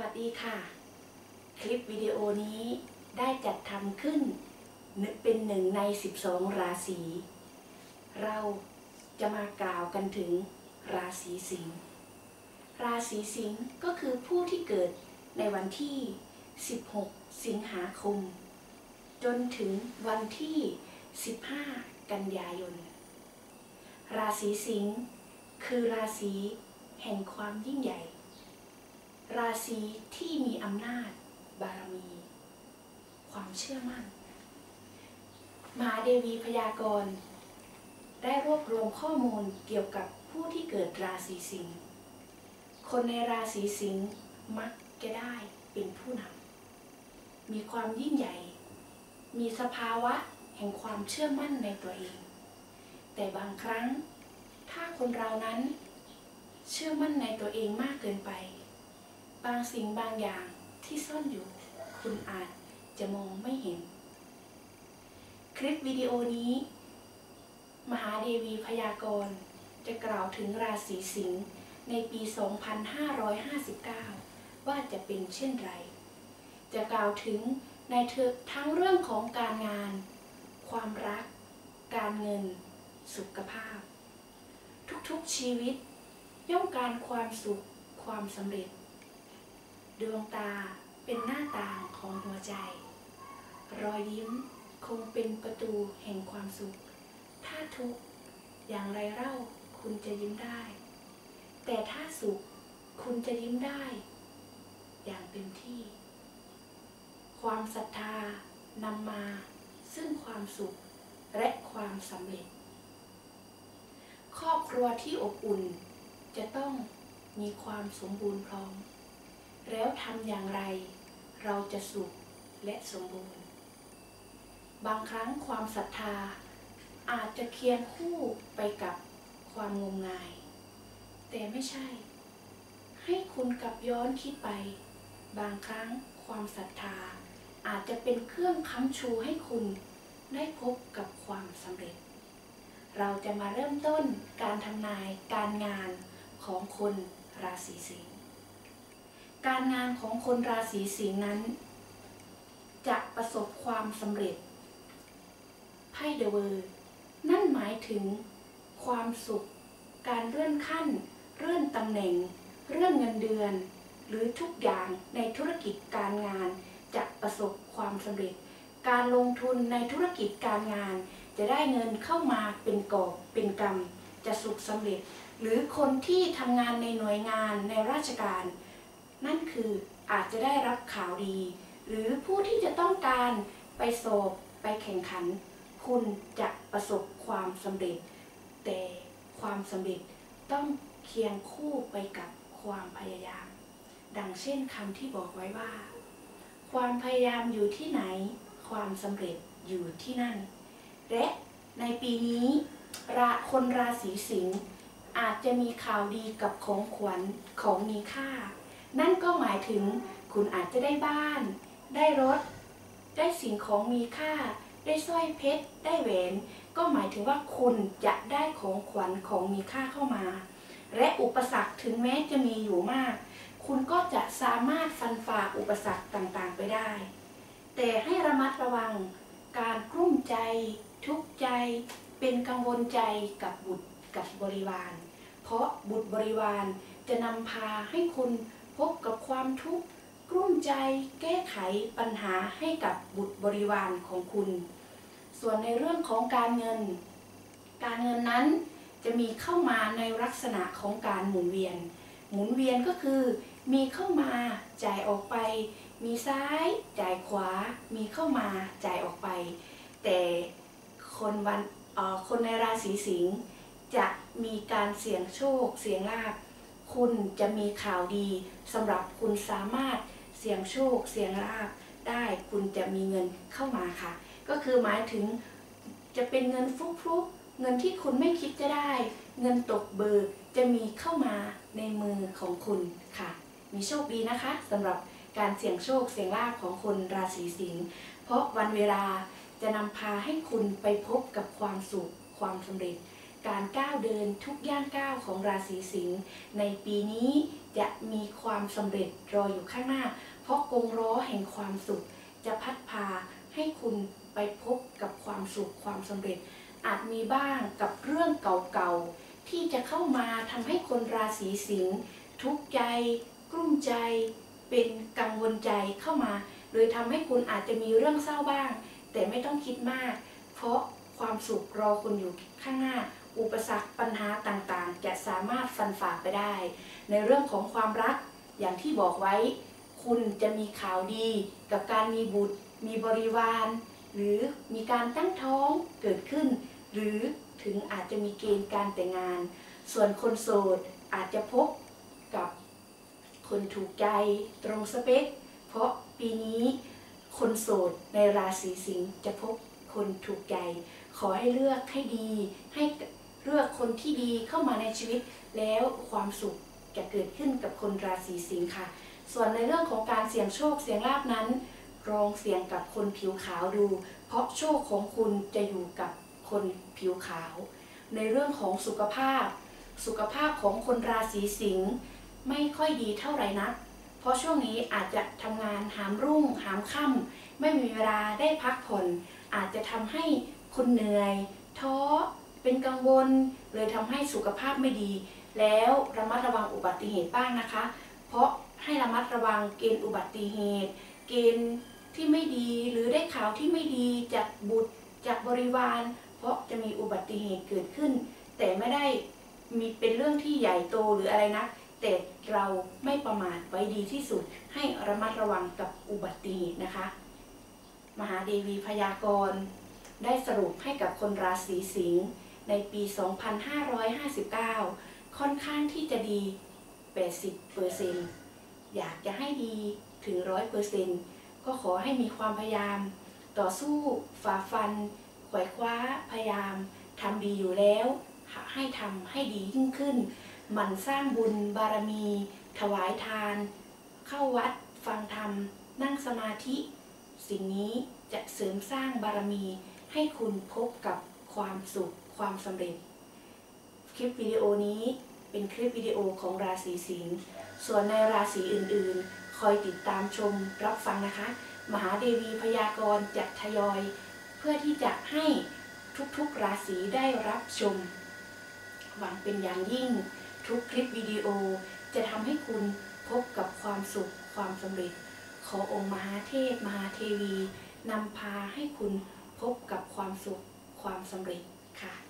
วัสดีค่ะ คลิปวิดีโอนี้ได้จัดทำขึ้นเป็นหนึ่งใน 12 ราศี เราจะมากล่าวกันถึงราศีสิงห์ ราศีสิงห์ก็คือผู้ที่เกิดในวันที่ 16 สิงหาคม จนถึงวันที่ 15 กันยายน ราศีสิงห์คือราศีแห่งความยิ่งใหญ่ ราศีที่มีอำนาจ บารมี ความเชื่อมั่นมหาเดวีพยากรณ์ได้รวบรวมข้อมูลเกี่ยวกับผู้ที่เกิดราศีสิงห์คนในราศีสิงห์มักจะได้เป็นผู้นำมีความยิ่งใหญ่ มีสภาวะแห่งความเชื่อมั่นในตัวเอง แต่บางครั้ง ถ้าคนเรานั้นเชื่อมั่นในตัวเองมากเกินไป บางสิ่งบางอย่างที่ซ่อนอยู่ คุณอาจจะมองไม่เห็น คลิปวิดีโอนี้ มหาเดวีพยากรณ์จะกล่าวถึงราศีสิงห์ในปี 2559 ว่าจะเป็นเช่นไร จะกล่าวถึงในเธอทั้งเรื่องของการงาน ความรัก การเงิน สุขภาพ ทุกๆชีวิต ย่อมการความสุขความสำเร็จ ดวงตาเป็นหน้าต่างของหัวใจ รอยยิ้มคงเป็นประตูแห่งความสุข ถ้าทุกข์อย่างไรเล่าคุณจะยิ้มได้ แต่ถ้าสุขคุณจะยิ้มได้ อย่างเต็มที่ ความศรัทธานำมา ซึ่งความสุขและความสำเร็จ ครอบครัวที่อบอุ่นจะต้องมีความสมบูรณ์พร้อม แล้วทำอย่างไร เราจะสุขและสมบูรณ์ บางครั้งความศรัทธาอาจจะเคียงคู่ไปกับความงมงาย แต่ไม่ใช่ ให้คุณกลับย้อนคิดไป บางครั้งความศรัทธาอาจจะเป็นเครื่องค้ำชูให้คุณได้พบกับความสำเร็จ เราจะมาเริ่มต้นการทำนายการงานของคนราศีสิงห์ การงานของคนราศีสิงห์นั้น จะประสบความสำเร็จไพ่เดอะเวอร์นั่นหมายถึง ความสุข การเลื่อนขั้น เลื่อนตำแหน่ง เลื่อนเงินเดือน หรือทุกอย่างในธุรกิจการงาน จะประสบความสำเร็จ การลงทุนในธุรกิจการงาน จะได้เงินเข้ามาเป็นกอบเป็นกำจะสุขสำเร็จ หรือคนที่ทำงานในหน่วยงานในราชการ นั่นคืออาจจะได้รับข่าวดี หรือผู้ที่จะต้องการไปสอบไปแข่งขัน คุณจะประสบความสำเร็จ แต่ความสำเร็จต้องเคียงคู่ไปกับความพยายาม ดังเช่นคำที่บอกไว้ว่า ความพยายามอยู่ที่ไหน ความสำเร็จอยู่ที่นั่น และในปีนี้ราคนราศีสิงห์อาจจะมีข่าวดีกับของขวัญของมีค่า นั่นก็หมายถึงคุณอาจจะได้บ้าน ได้รถ ได้สิ่งของมีค่า ได้สร้อยเพชร ได้แหวน ก็หมายถึงว่าคุณจะได้ของขวัญของมีค่าเข้ามา และอุปสรรคถึงแม้จะมีอยู่มาก คุณก็จะสามารถฟันฝ่าอุปสรรคต่างๆไปได้ แต่ให้ระมัดระวัง การกลุ้มใจ ทุกข์ใจ เป็นกังวลใจกับบุตรกับบริวาร เพราะบุตรบริวารจะนำพาให้คุณ พบกับความทุกข์กลุ้มใจแก้ไขปัญหาให้กับบุตรบริวารของคุณ ส่วนในเรื่องของการเงิน การเงินนั้นจะมีเข้ามาในลักษณะของการหมุนเวียน หมุนเวียนก็คือ มีเข้ามาจ่ายออกไป มีซ้ายจ่ายขวา มีเข้ามาจ่ายออกไป แต่คนวันคนในราศีสิงห์จะมีการเสี่ยงโชค เสี่ยงลาภ คุณจะมีข่าวดีสำหรับคุณสามารถเสี่ยงโชค เสี่ยงลาภได้คุณจะมีเงินเข้ามาค่ะ ก็คือหมายถึงจะเป็นเงินฟลุกๆเงินที่คุณไม่คิดจะได้ เงินตกเบิกจะมีเข้ามาในมือของคุณค่ะ มีโชคดีนะคะสำหรับการเสี่ยงโชคเสี่ยงลาภของคนราศีสิงห์เพราะวันเวลาจะนำพาให้คุณไปพบกับความสุขความสำเร็จ การก้าวเดินทุกย่างก้าวของราศีสิงห์ในปีนี้จะมีความสำเร็จรออยู่ข้างหน้า เพราะกงล้อแห่งความสุข จะพัดพาให้คุณไปพบกับความสุขความสำเร็จ อาจมีบ้างกับเรื่องเก่าๆ ที่จะเข้ามาทำให้คนราศีสิงห์ทุกข์ใจ กลุ้มใจ เป็นกังวลใจเข้ามา โดยทำให้คุณอาจจะมีเรื่องเศร้าบ้าง แต่ไม่ต้องคิดมาก เพราะความสุขรอคุณอยู่ข้างหน้า อุปสรรคปัญหาต่างๆ จะสามารถฟันฝ่าไปได้ ในเรื่องของความรักอย่างที่บอกไว้ คุณจะมีข่าวดีกับการมีบุตร มีบริวาร หรือมีการตั้งท้องเกิดขึ้น หรือถึงอาจจะมีเกณฑ์การแต่งงาน ส่วนคนโสดอาจจะพบกับคนถูกใจตรงสเปค เพราะปีนี้คนโสดในราศีสิงห์จะพบคนถูกใจ ขอให้เลือกให้ดีให้ เลือกคนที่ดีเข้ามาในชีวิต แล้วความสุขจะเกิดขึ้นกับคนราศีสิงห์ค่ะ ส่วนในเรื่องของการเสี่ยงโชคเสี่ยงลาบนั้นลองเสี่ยงกับคนผิวขาวดู เพราะโชคของคุณจะอยู่กับคนผิวขาว ในเรื่องของสุขภาพ สุขภาพของคนราศีสิงห์ไม่ค่อยดีเท่าไหร่นัก เพราะช่วงนี้อาจจะทำงานหามรุ่ง หามค่ำไม่มีเวลาได้พักผ่อนอาจจะทำให้คุณเหนื่อย ท้อ เป็นกังวล เลยทำให้สุขภาพไม่ดี แล้วระมัดระวังอุบัติเหตุบ้างนะคะ เพราะให้ระมัดระวังเกณฑ์อุบัติเหตุ เกณฑ์ที่ไม่ดีหรือได้ข่าวที่ไม่ดีจากบุตรจากบริวาร เพราะจะมีอุบัติเหตุเกิดขึ้น แต่ไม่ได้มีเป็นเรื่องที่ใหญ่โตหรืออะไรนะแต่เราไม่ประมาทไว้ดีที่สุด ให้ระมัดระวังกับอุบัติเหตุนะคะ มหาเดวีพยากรณ์ได้สรุปให้กับคนราศีสิงห์ ในปี 2559 ค่อนข้างที่จะดี 80%อยากจะให้ดีถึง 100%ก็ขอให้มีความพยายาม ต่อสู้ฝ่าฟันขวายคว้าพยายามทำดีอยู่แล้ว ให้ทำให้ดียิ่งขึ้นหมั่นสร้างบุญบารมี ถวายทาน เข้าวัดฟังธรรม นั่งสมาธิ สิ่งนี้จะเสริมสร้างบารมีให้คุณพบกับความสุข ความสำเร็จ คลิปวิดีโอนี้เป็นคลิปวิดีโอของราศีสิงห์ส่วนในราศีอื่นๆ คอยติดตามชมรับฟังนะคะ มหาเดวีพยากรณ์จะทยอย เพื่อที่จะให้ทุกๆราศีได้รับชม หวังเป็นอย่างยิ่ง ทุกคลิปวิดีโอจะทำให้คุณพบกับความสุขความสำเร็จ ขอองค์มหาเทพมหาเทวีนำพาให้คุณพบกับความสุขความสำเร็จค่ะ